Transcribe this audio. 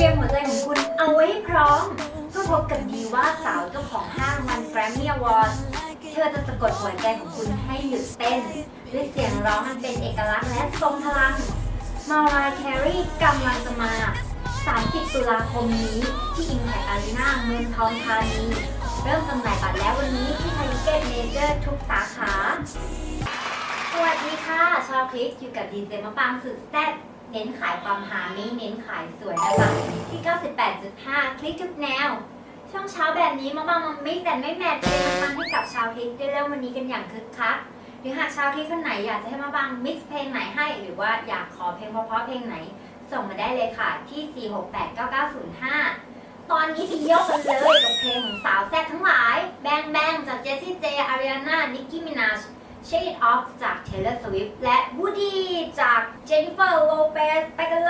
รียมหัวใจของคุณเอาไว้ให้พร้อมเพื่อพบกับดีว่าสาวเจ้าของห้างวันแกรมมี่อวอร์ดเธอจะสะกดหัวใจของคุณให้หยุดเต้น ด้วยเสียงร้องอันเป็นเอกลักษณ์และทรงพลังมารายแครีกำลังจะมา 30 ตุลาคมนี้ที่ Impact Arena เมืองทองธานี เริ่มจำหน่ายบัตรแล้ววันนี้ที่ไทยเกตเมเจอร์ทุกสาขา สวัสดีค่ะ ชาวคลิกอยู่กับดีเจมะปางสุดแซ่บ เน้นขายความหาไม่เน้นขายสวยนะคะที่ 98.5 คลิกทุกแนว ช่วงเช้าแบบนี้มาบางมันไม่แต่ไม่แมทเลยมาทำให้กับชาวคลิกได้เริ่มวันนี้กันอย่างคึกคักหรือหากชาวคลิกคนไหนอยากจะให้มาบางมิกซ์เพลงไหนให้ หรือว่าอยากขอเพลงเพราะๆเพลงไหน ส่งมาได้เลยค่ะที่ 4689905 ตอนนี้ไปยกกันเลยกับเพลงของสาวแซ่บทั้งหลาย แบงแบงจากเจสซี่เจอาริอานานิกกี้มินาช Shake It Off จาก Taylor Swift และ Woody จาก Jennifer Lopez ไปกันเลย